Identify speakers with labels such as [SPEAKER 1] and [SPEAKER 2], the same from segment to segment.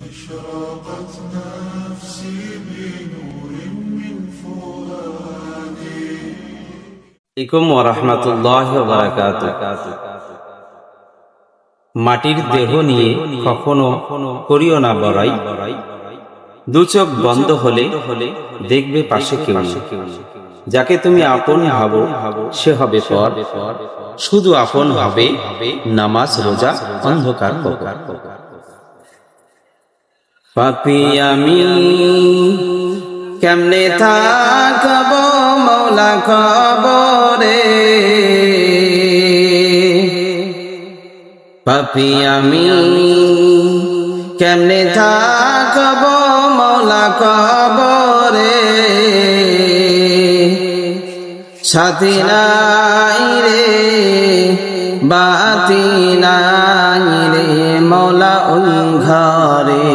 [SPEAKER 1] اشرقت نفسي بنور من فؤادي
[SPEAKER 2] আলাইকুম ওরহমতুল্লাহ বারাকাত মাটির দেহ নিয়ে কখনো করিও না বড়াই দু চোখ বন্ধ হলে দেখবে পাশে কেউ নেই। যাকে তুমি আপন ভাবো সে হবে পর শুধু আপন হবে নামাজ রোজা অন্ধকার কবর। পাপি আমি কেমনে থাকব মৌলা খবরে পাপি আমি কেমনে থাকব মৌলা খবরে সাথী নাই রে। বাতি নাই রে মৌলা ওই ঘরে।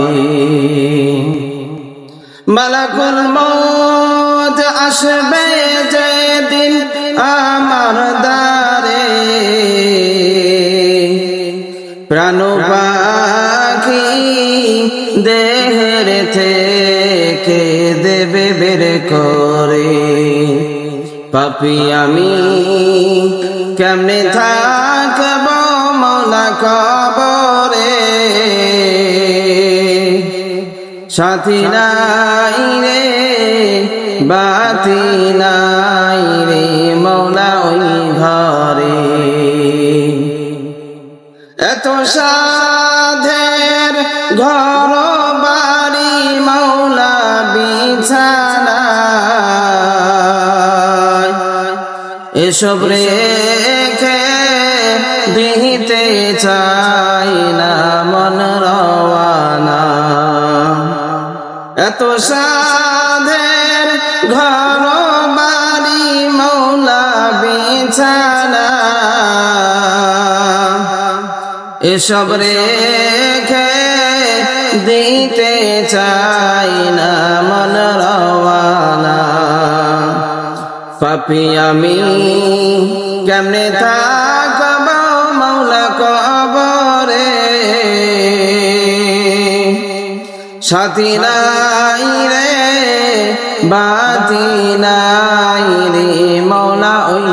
[SPEAKER 2] মালাকুল মত আসবে যেদিন আমার দ্বারে। প্রাণ পাখি দেহের থেকে দেবে বের করে। পাপি আমি কেমনে থাকব মৌলা কবরে। সাথী নাই রে, বাতি নাই রে, মৌলা ওই ঘরে। এত সাধের ঘর বাড়ি মৌলা বিছানা। এসব রেখে দিতে চাই না মন রওয়ানা। এত সাধের ঘর বাড়ি মৌলা বিছানা। এসব রেখে দিতে চাই না মন রওয়ানা। পাপি আমি কেমনে থাকব সাথী নাই রে বাতি নাই রে মৌলা ওই